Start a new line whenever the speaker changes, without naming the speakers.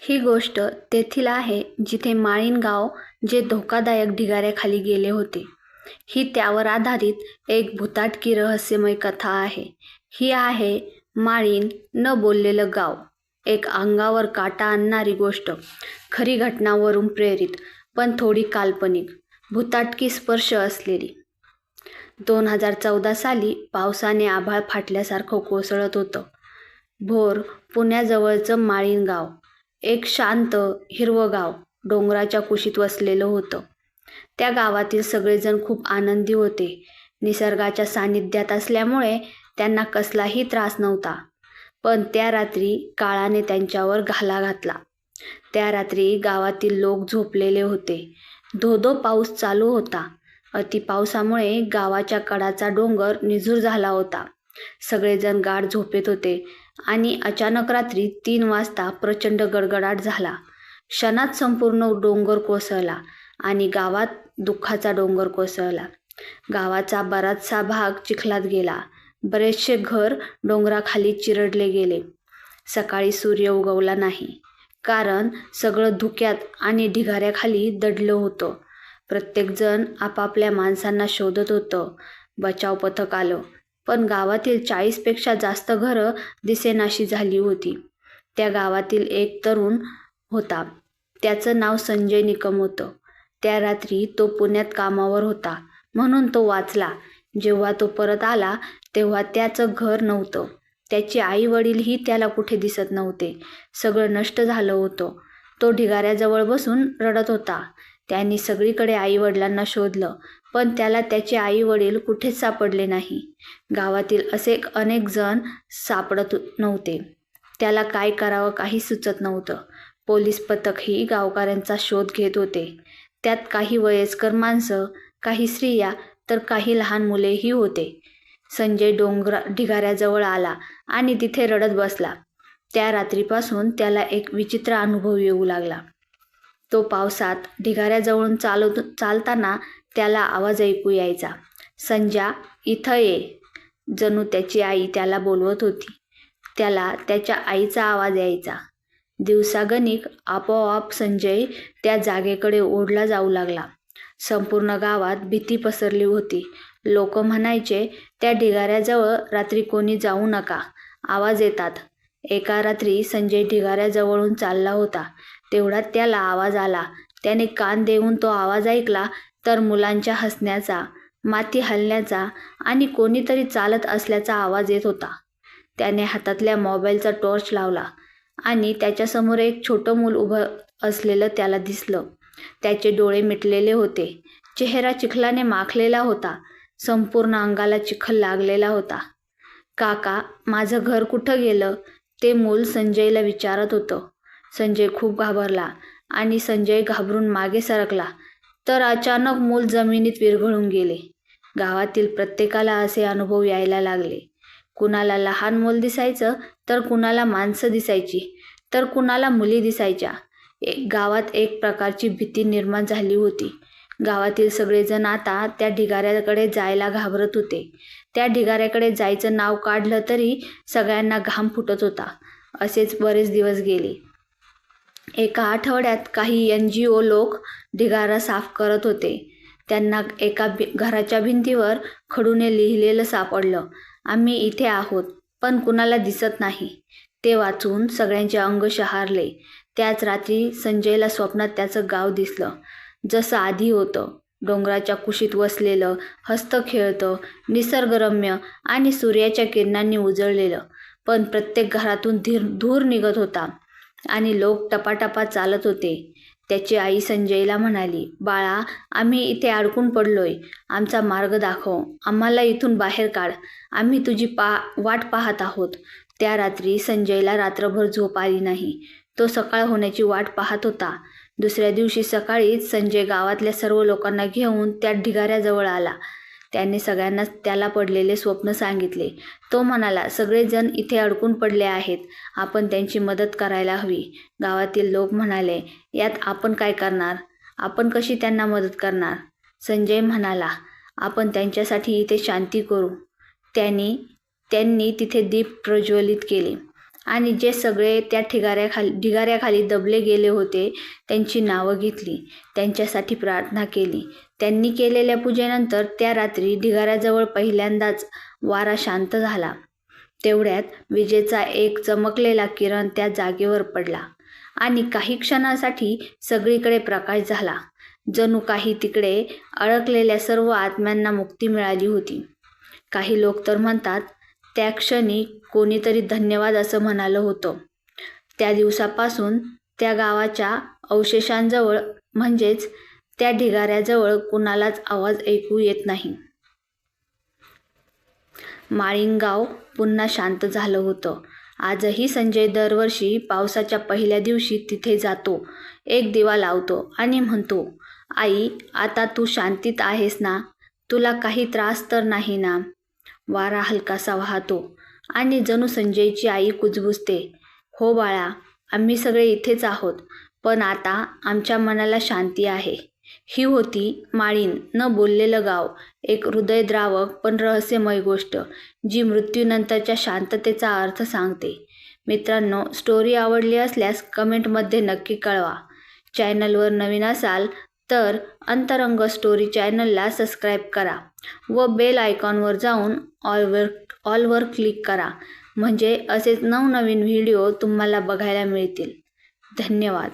ही गोष्ट तेथील आहे जिथे माळीण गाव जे धोकादायक ढिगाऱ्याखाली गेले होते. ही त्यावर आधारित एक भुताटकी रहस्यमय कथा आहे. ही आहे माळीण न बोललेलं गाव. एक अंगावर काटा आणणारी गोष्ट. खरी घटनावरून प्रेरित, पण थोडी काल्पनिक, भुताटकी स्पर्श असलेली. दोन हजार चौदा साली पावसाने आभाळ फाटल्यासारखं कोसळत होतं. भोर पुण्याजवळचं माळीण गाव. एक शांत, हिरवं गाव डोंगराच्या कुशीत वसलेलं होतं. त्या गावातील सगळेजण खूप आनंदी होते. निसर्गाच्या सानिध्यात असल्यामुळे त्यांना कसलाही त्रास नव्हता. पण त्या रात्री काळाने त्यांच्यावर घाला घातला. त्या रात्री गावातील लोक झोपलेले होते. धो-धो पाऊस चालू होता. अतिपावसामुळे गावाच्या कडाचा डोंगर निझूर झाला होता. सगळेजण गाढ झोपेत होते आणि अचानक रात्री तीन वाजता प्रचंड गडगडाट झाला. क्षणात संपूर्ण डोंगर कोसळला आणि गावात दुःखाचा डोंगर कोसळला. गावाचा बराचसा भाग चिखलात गेला. बरेचसे घर डोंगराखाली चिरडले गेले. सकाळी सूर्य उगवला नाही. कारण सगळं धुक्यात आणि ढिगाऱ्याखाली दडलं होतं. प्रत्येकजण आपापल्या माणसांना शोधत होतं. बचाव पथक आलं. पण गावातील चाळीसपेक्षा जास्त घरं दिसेनाशी झाली होती. त्या गावातील एक तरुण होता. त्याचं नाव संजय निकम होतं. त्या रात्री तो पुण्यात कामावर होता म्हणून तो वाचला. जेव्हा तो परत आला तेव्हा त्याचं घर नव्हतं. त्याचे आई-वडीलही त्याला कुठे दिसत नव्हते. सगळं नष्ट झालं होतं. तो ढिगाऱ्याजवळ बसून रडत होता. त्यांनी सगळीकडे आई-वडिलांना शोधलं, पण त्याला त्याचे आई-वडील कुठेच सापडले नाही. गावातील असे अनेक जण सापडत नव्हते. त्याला काय करावं काही सुचत नव्हतं. पोलीस पथकही गावकऱ्यांचा शोध घेत होते. त्यात काही वयस्कर माणसं, काही स्त्रिया तर काही लहान मुलेही होते. संजय डोंगरा ढिगाऱ्याजवळ आला आणि तिथे रडत बसला. त्या रात्रीपासून त्याला एक विचित्र अनुभव येऊ लागला. तो पावसात ढिगाऱ्याजवळून चालताना त्याला आवाज ऐकू यायचा. संजा इथं ये. जणू त्याची आई त्याला बोलवत होती. त्याला त्याच्या आईचा आवाज यायचा. दिवसागणिक आपोआप संजय त्या जागेकडे ओढला जाऊ लागला. संपूर्ण गावात भीती पसरली होती. लोक म्हणायचे, त्या ढिगाऱ्याजवळ रात्री कोणी जाऊ नका. आवाज येतात. एका रात्री संजय ढिगाऱ्याजवळून चालला होता. तेवढ्यात त्याला आवाज आला. त्याने कान देऊन तो आवाज ऐकला तर मुलांच्या हसण्याचा, माती हलण्याचा आणि कोणीतरी चालत असल्याचा आवाज येत होता. त्याने हातातल्या मोबाईलचा टॉर्च लावला आणि त्याच्यासमोर एक छोटं मूल उभं असलेलं त्याला दिसलं. त्याचे डोळे मिटलेले होते. चेहरा चिखलाने माखलेला होता. संपूर्ण अंगाला चिखल लागलेला होता. काका, माझं घर कुठं गेलं? ते मूल संजयला विचारत होतं. संजय खूप घाबरला आणि संजय घाबरून मागे सरकला तर अचानक मूल जमिनीत विरघळून गेले. गावातील प्रत्येकाला असे अनुभव यायला लागले. कुणाला लहान मूल दिसायचं तर कुणाला माणसं दिसायची तर कुणाला मुली दिसायच्या. एक गावात एक प्रकारची भीती निर्माण झाली होती. गावातील सगळेजण आता त्या ढिगाऱ्याकडे जायला घाबरत होते. त्या ढिगाऱ्याकडे जायचं नाव काढलं तरी सगळ्यांना घाम फुटत होता. असेच बरेच दिवस गेले. एका आठवड्यात काही एन जी ओ लोक ढिगारा साफ करत होते. त्यांना एका भि घराच्या भिंतीवर खडूने लिहिलेलं सापडलं. आम्ही इथे आहोत, पण कुणाला दिसत नाही. ते वाचून सगळ्यांचे अंग शहारले. त्याच रात्री संजयला स्वप्नात त्याचं गाव दिसलं. जसं आधी होतं. डोंगराच्या कुशीत वसलेलं, हस्त खेळतं, निसर्गरम्य आणि सूर्याच्या किरणांनी उजळलेलं. पण प्रत्येक घरातून धूर निघत होता आणि लोक टपाटपा चालत होते. त्याची आई संजयला म्हणाली, बाळा, आम्ही इथे अडकून पडलोय. आमचा मार्ग दाखव. आम्हाला इथून बाहेर काढ. आम्ही तुझी पा वाट पाहत आहोत. त्या रात्री संजयला रात्रभर झोप आली नाही. तो सकाळ होण्याची वाट पाहत होता. दुसऱ्या दिवशी सकाळीच संजय गावातल्या सर्व लोकांना घेऊन त्या ढिगाऱ्याजवळ आला. त्याने सगळ्यांना त्याला पडलेले स्वप्न सांगितले. तो म्हणाला, सगळेजण इथे अडकून पडले आहेत. आपण त्यांची मदत करायला हवी. गावातील लोक म्हणाले, यात आपण काय करणार? आपण कशी त्यांना मदत करणार? संजय म्हणाला, आपण त्यांच्यासाठी इथे शांती करू. त्यांनी तिथे दीप प्रज्वलित केले आणि जे सगळे त्या ठिगाऱ्याखाली ढिगाऱ्याखाली दबले गेले होते त्यांची नावं घेतली त्यांच्यासाठी प्रार्थना केली. त्यांनी केलेल्या पूजेनंतर त्या रात्री ढिगाऱ्याजवळ पहिल्यांदाच वारा शांत झाला. तेवढ्यात विजेचा एक चमकलेला किरण त्या जागेवर पडला आणि काही क्षणासाठी सगळीकडे प्रकाश झाला. जणू काही तिकडे अडकलेल्या सर्व आत्म्यांना मुक्ती मिळाली होती. काही लोक तर म्हणतात त्या क्षणी कोणीतरी धन्यवाद असं म्हणालं होतं. त्या दिवसापासून त्या गावाच्या अवशेषांजवळ म्हणजेच त्या ढिगाऱ्याजवळ कुणालाच आवाज ऐकू येत नाही. माळिंगाव पुन्हा शांत झालं होतं. आजही संजय दरवर्षी पावसाच्या पहिल्या दिवशी तिथे जातो एक दिवा लावतो आणि म्हणतो आई आता तू शांतीत आहेस ना? तुला काही त्रास तर नाही ना? वारा हलकासा वाहतो आणि जणू संजयची आई कुजबुजते हो बाळा आम्ही सगळे इथेच आहोत पण आता आमच्या मनाला शांती आहे ही होती माळीन न बोललेलं गाव एक हृदयद्रावक पण रहस्यमय गोष्ट जी मृत्यूनंतरच्या शांततेचा अर्थ सांगते. मित्रांनो स्टोरी आवडली असल्यास कमेंटमध्ये नक्की कळवा. चॅनलवर नवीन असाल तर अंतरंग स्टोरी चॅनलला सबस्क्राईब करा व बेल आयकॉनवर जाऊन ऑलवर ऑलवर क्लिक करा. म्हणजे असेच नवनवीन व्हिडिओ तुम्हाला बघायला मिळतील. धन्यवाद.